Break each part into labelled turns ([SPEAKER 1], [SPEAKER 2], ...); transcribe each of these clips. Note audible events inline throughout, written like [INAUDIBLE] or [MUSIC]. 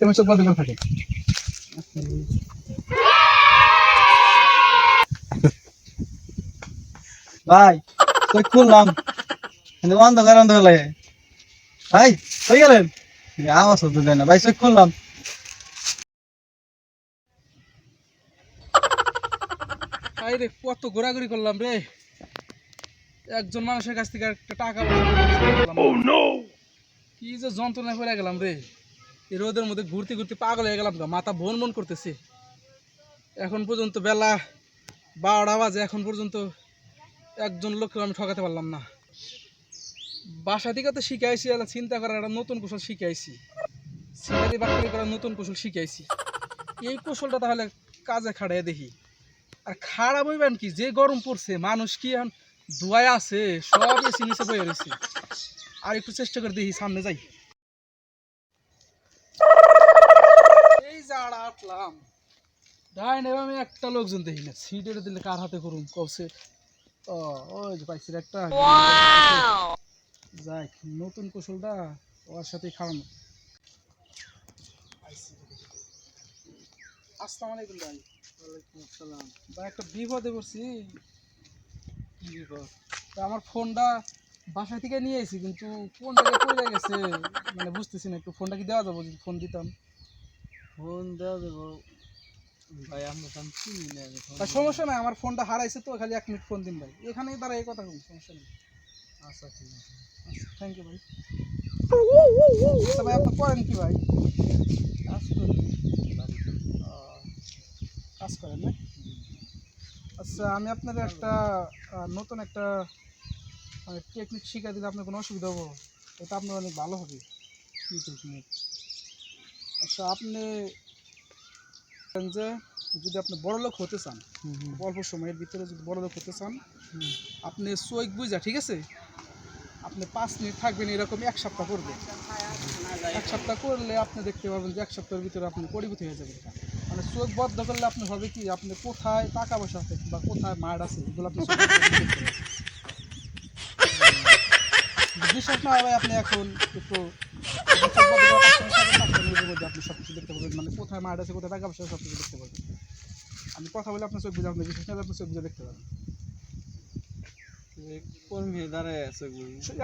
[SPEAKER 1] তুমি চোখ বন্ধ করে থাকে।
[SPEAKER 2] ভাই তুই খুললাম? কিন্তু অন্ধকার অন্ধকার লাগে। ভাই কই গেলেন? এই আওয়াজ হতে দেয় না। ভাই চোখ খুললাম?
[SPEAKER 1] আরে রে কত ঘোরাঘুরি করলাম রে। একজন মানুষের কাছ থেকে একটা টাকা কি যে যন্ত্রণায় পড়ে গেলাম রে। এই রোদের মধ্যে ঘুরতে ঘুরতে পাগল হয়ে গেলাম মাথা বন বন করতেছে। এখন পর্যন্ত বেলা বারোটা বাজে, এখন পর্যন্ত একজন লোককে আমি ঠকাতে পারলাম না। বাসা থেকে তো শিখাইছি, এলা চিন্তা করার একটা নতুন কৌশল শিখাইছি। সিনারি বাকরি করার নতুন কৌশল শিখাইছি। এই কৌশলটা তাহলে কাজে খাড়াই দেখি। আর খারাপ হইবেন কি, যে গরম পড়ছে, মানুষ কি এখন ধোয়ায় আছে, সব এসি নিচে বয়ে রয়েছে আর একটু চেষ্টা করে দেখি, সামনে যাই। ডাইনে আমি একটা লোকজন দেখি না। সিটের দিলে কার হাতে করুন ও ওই যে পাইছি একটা। যাই নতুন কৌশলটা ওর সাথে খাওয়ানো। আসসালামু আলাইকুম ভাই। ওয়ালাইকুম আসসালাম। ভাই একটা বিপদে পড়ছি। কি বিপদ? তা আমার ফোনটা বাসা থেকে নিয়ে এসেছি কিন্তু ফোনটা পড়ে গেছে? মানে বুঝতেছি না একটু ফোনটা কি দেওয়া যাব? যদি ফোন দিতাম।
[SPEAKER 2] ফোন দেওয়া দেবো ভাই আমি চিনি না
[SPEAKER 1] সমস্যা নাই আমার ফোনটা হারাইছে তো খালি এক মিনিট ফোন দিন ভাই। এখানেই তারা এই কথা বলুন সমস্যা নেই।
[SPEAKER 2] আচ্ছা ঠিক আছে।
[SPEAKER 1] আচ্ছা থ্যাংক ইউ ভাই। আচ্ছা ভাই আপনি করেন কি ভাই?
[SPEAKER 2] কাজ করি।
[SPEAKER 1] কাজ করেন না? আচ্ছা আমি আপনার একটা নতুন একটা টেকনিক শিখা দিলে আপনার কোনো অসুবিধা হব এটা আপনার অনেক ভালো হবে।
[SPEAKER 2] কি টেকনিক
[SPEAKER 1] আচ্ছা আপনি যে যদি আপনি বড় লোক হতে চান অল্প সময়ের ভিতরে যদি বড় লোক হতে চান আপনি চোখ বুঝা ঠিক আছে? আপনি পাঁচ মিনিট থাকবেন এরকম এক সপ্তাহ করবেন এক সপ্তাহ করলে আপনি দেখতে পাবেন যে এক সপ্তাহের ভিতরে আপনি পরিবর্তন হয়ে যাবেন। মানে চোখ বদ্ধ করলে আপনি হবে কি আপনি কোথায় টাকা পয়সা আছে বা কোথায় মাঠ আছে এগুলো আপনি বিশ্বাস না হয় আপনি এখন একটু মিনিটের মধ্যে আপনি সব কিছু দেখতে পাবেন মানে কোথায় মাঠ আছে কোথায় টাকা পয়সা সব কিছু দেখতে পাবেন আমি কথা বলে আপনার চোখ বুঝে আপনি বিশ্বাস না আপনার চোখ বুঝে দেখতে পাবেন
[SPEAKER 2] দাঁড়ায়।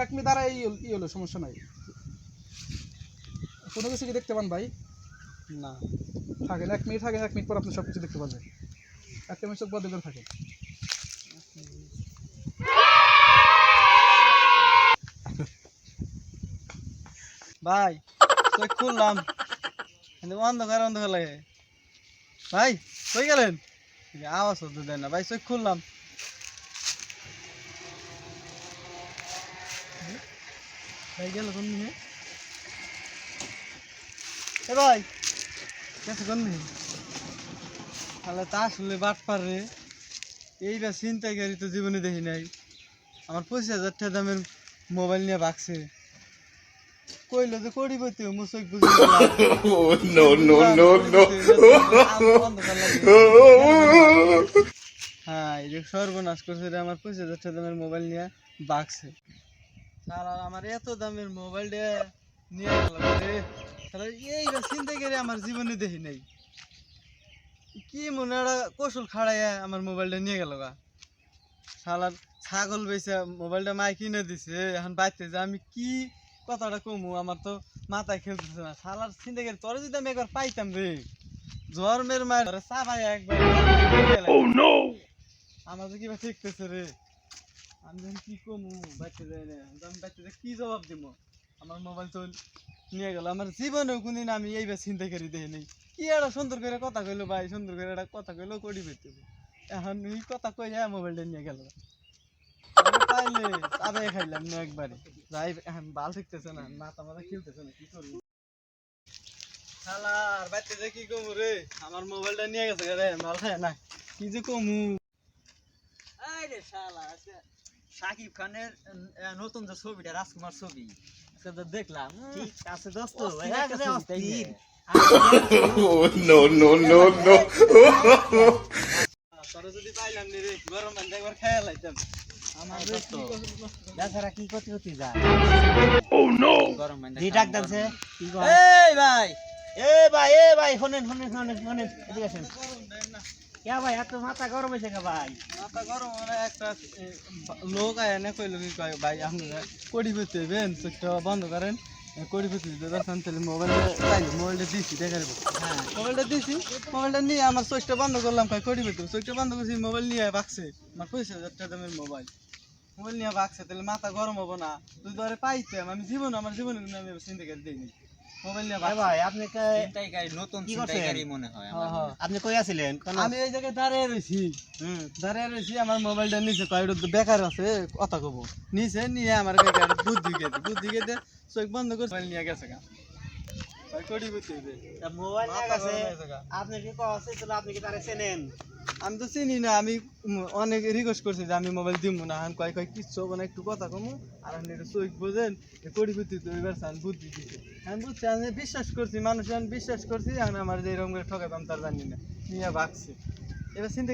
[SPEAKER 1] এক মিনিট দ্বারা ই হলো সমস্যা নাই। কোনো কিছু কি দেখতে পান ভাই?
[SPEAKER 2] না।
[SPEAKER 1] থাকেন এক মিনিট থাকেন এক মিনিট পর আপনি সব কিছু দেখতে পারবেন। একটা মিনিট চোখ বন্ধ করে থাকেন।
[SPEAKER 2] ভাই চোখ খুললাম। কিন্তু অন্ধকার অন্ধকার লাগে। ভাই, কই গেলেন? আওয়াজ হতে দেয় না। ভাই, চোখ খুললাম। এ ভাই, গেছে কোন দিকে? তাহলে তা আসলে বাট পার। রে এইটা চিন্তাকারী তো জীবনে দেখি নাই। আমার পঁচিশ হাজার টাকা দামের মোবাইল নিয়ে বাকছে কইলো যে করিবতি মুসক বুঝি [LAUGHS]
[SPEAKER 3] no no no no!
[SPEAKER 2] হ্যাঁ এই যে সর্বনাশ করছে রে আমার পঁচিশ হাজার টাকা দামের মোবাইল নিয়ে বাকছে সারা আমার এত দামের মোবাইলটা নিয়ে গেল রে। চিন্তা করে আমার জীবনে দেখি নাই। কি মনে একটা কৌশল খাড়াইয়া আমার মোবাইলটা নিয়ে গেল গা। শালার ছাগল বেচে মোবাইলটা মাই কিনে দিছে এখন বাইতে যে আমি কি কথাটা কমু আমার তো মাথায় খেলতেছে না। শালার চিন্তা করে তোরে যদি আমি একবার পাইতাম রে। জন্মের মায়ের ধরে চাপাই একবার। Oh আমার তো কিবা ঠিকতেছে রে। আমি যখন কি কমু বাইতে যাই না আমি যাই কি জবাব দিব আমার মোবাইল তো নিয়ে গেল। আমার জীবনেও কোনদিন আমি এইবার চিন্তা করি দেখি নাই। কি একটা সুন্দর করে কথা কইলো ভাই সুন্দর করে একটা কথা কইলো করি পেতে এখন এই কথা কই হ্যাঁ মোবাইলটা নিয়ে গেল। আমি পাইলে খাইলাম না একবারে। যাই এখন ভালো না মাথা মাথা খেলতেছে না কি করব? শালার বাইতে যে কি কমু রে? আমার মোবাইলটা নিয়ে গেছে রে মাল খায় না কি যে কমু?
[SPEAKER 4] আরে শালা শাকিব খানের আহ, নতুন যে ছবিটা রাজকুমার ছবি তো দেখলাম ঠিক আছে দোস্ত। না? [LAUGHS] [LAUGHS]
[SPEAKER 2] তোরা যদি পাইলাম নি রে গরম একবার আমার
[SPEAKER 4] বেচারা কি করতে করতে যায়?
[SPEAKER 3] Oh no!
[SPEAKER 4] দি ডাক দানছে কি কয়?
[SPEAKER 2] এই ভাই
[SPEAKER 5] এ ভাই এ ভাই শোনেন এদিকে আসেন। গরম
[SPEAKER 2] গরম লোক চোখটা বন্ধ করেন এ, কোটিপতি দিতে দরকার তাহলে মোবাইলটা চাইলো মোবাইলটা দিছি দেখার হ্যাঁ মোবাইলটা দিছি মোবাইলটা নিয়ে আমার চোখটা বন্ধ করলাম কয় কোটিপতি চোখটা বন্ধ করছি মোবাইল নিয়ে বাকছে আমার পয়সা হাজার দামের মোবাইল মোবাইল নিয়ে বাকছে তাহলে মাথা গরম হব না। তুই ধরে পাইতাম আমি জীবন আমার জীবনে কোনো চিন্তা করে দিইনি মোবাইল নিয়ে
[SPEAKER 5] এ ভাই আপনি কে-
[SPEAKER 4] নতুন
[SPEAKER 5] কি
[SPEAKER 4] মনে হয় আমার
[SPEAKER 2] হ্যাঁ।
[SPEAKER 5] আপনি কই আছিলেন?
[SPEAKER 2] আমি এই জায়গায় দাঁড়িয়ে রয়েছি।
[SPEAKER 5] হুম।
[SPEAKER 2] দাঁড়িয়ে রয়েছি আমার মোবাইলটা নিচে কয় বেকার আছে কথা কব। নিচে নিয়ে আমার বুদ্ধি গেছে বুদ্ধি গেছে চোখ বন্ধ করে। মোবাইল নিয়ে গেছে গা।
[SPEAKER 5] মোবাইল। আপনি কি আপনি কি তারে চেনেন?
[SPEAKER 2] আমি তো চিনি না আমি অনেক রিকোয়েস্ট করছি যে আমি মোবাইল দিব না। আমি কয় কয় কিচ্ছু হব না একটু কথা কমু। আর আপনি একটু চোখ বোঝেন এ কোটি বুদ্ধি তো? এবার চান বুদ্ধি দিতে আমি বুঝছি আমি বিশ্বাস করছি মানুষ আমি বিশ্বাস করছি আমি আমার যে এরকম করে ঠকাইতাম তার জানি না। নিয়ে ভাগছে। এবার চিন্তা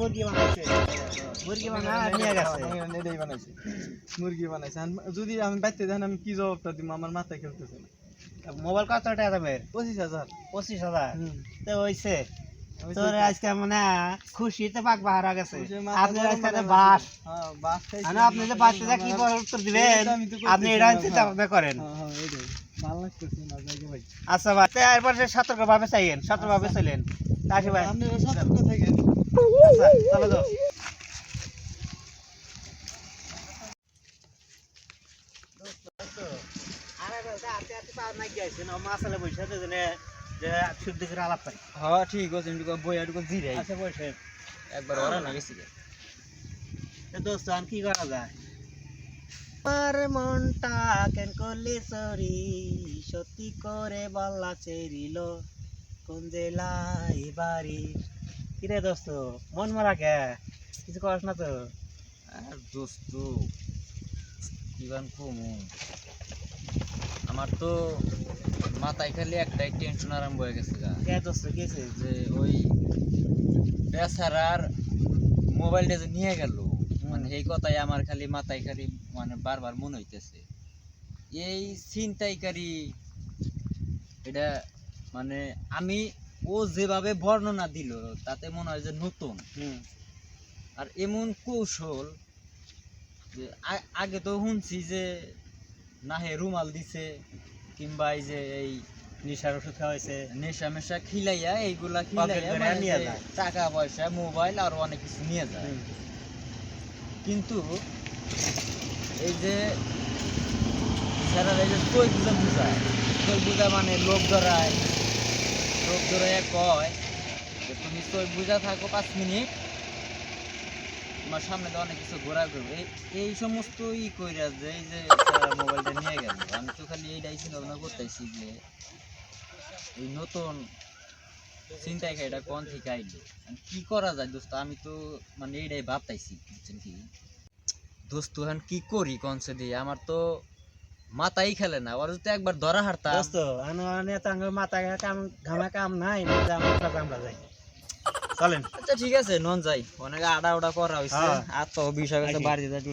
[SPEAKER 5] মুরগি বানাইছে। মুরগি বানা নিয়ে গেছে
[SPEAKER 2] আমি এটাই বানাইছি। মুরগি বানাইছি। যদি আমি বাইতে যান আমি কি জবাবটা দিব? আমার মাথায় খেলতেছে না।
[SPEAKER 5] মোবাইল কত টাকা দামের?
[SPEAKER 2] পঁচিশ হাজার।
[SPEAKER 5] পঁচিশ হাজার? তো হইছে। তোর আজকে মানে খুশিতে পাক বাহারা গেছে। আপনি আজকে বাস।
[SPEAKER 2] হ্যাঁ,
[SPEAKER 5] মানে আপনি যে
[SPEAKER 2] গরম
[SPEAKER 5] কি উত্তর দিবেন? আপনি এটা চিন্তা। ভাবনা করেন।
[SPEAKER 2] হ্যাঁ, হ্যাঁ।
[SPEAKER 5] আচ্ছা ভাই এরপর ভাবে চাইয়েন সতর্ক ভাবে চলেন আসি ভাই।
[SPEAKER 2] থাকেন।
[SPEAKER 5] আচ্ছা চলো তো
[SPEAKER 4] হ্যাঁ
[SPEAKER 5] আচ্ছা
[SPEAKER 4] একবার ওরা না গেছি
[SPEAKER 5] দোস্ত কি করা যায়? আমার মনটা কেন করলি সরি? সত্যি করে বললা চেরিল। কোন জেলায় বাড়ি? কিরে দোস্ত মন মারা কে? কিছু করাস না তো।
[SPEAKER 4] আর দোস্ত কিবান কমু? আমার তো মাথায় খালি একটাই টেনশন আরম্ভ হয়ে গেছে গা।
[SPEAKER 5] কে দোস্ত গেছে
[SPEAKER 4] যে ওই বেচারার মোবাইলটা যে নিয়ে গেল। মানে এই কথাই আমার খালি মাথায় খালি মানে বারবার মনে হইতেছে। এই ছিনতাইকারী এটা মানে আমি ও যেভাবে বর্ণনা দিল তাতে মনে হয় যে নতুন। আর এমন কৌশল যে আগে তো শুনছি যে না হে রুমাল দিছে কিংবা এই যে এই
[SPEAKER 5] নিশার ওষুধ খাওয়াইছে
[SPEAKER 4] নেশা মেশা খিলাইয়া এইগুলা খিলাইয়া মানে। টাকা পয়সা মোবাইল আর অনেক কিছু নিয়ে যায়। কিন্তু এই যে স্যারের এই যে বুঝায় বুঝা মানে লোক ধরায়। লোক ধরায় কয় তুমি বুঝা থাকো পাঁচ মিনিট। তোমার সামনে তো অনেক কিছু ঘোরা এই- সমস্ত ই কইরা যে এই যে মোবাইলটা নিয়ে গেল, আমি তো খালি এইটাই চিন্তা করতেছি যে এই নতুন চিন্তায় এটা কোন থেকে আইলো? কি করা যায় দোস্ত? আমি তো মানে এইটাই ভাবতাইছি, বুঝছেন কি? দোস্ত, এখন কি করি কনসে দিয়ে? আমার তো মাথাই খেলে না ওরা যদি একবার ধরা হারতাম
[SPEAKER 5] দোস্ত মাথা কাম ঘামা কাম নাই আমার যাই চলেন
[SPEAKER 4] আচ্ছা ঠিক আছে নন যাই অনেক আডা ওডা করা হয়েছে
[SPEAKER 5] হ্যাঁ।
[SPEAKER 4] আর তো বিষয়
[SPEAKER 5] আইসি।
[SPEAKER 4] বাড়িতে একটু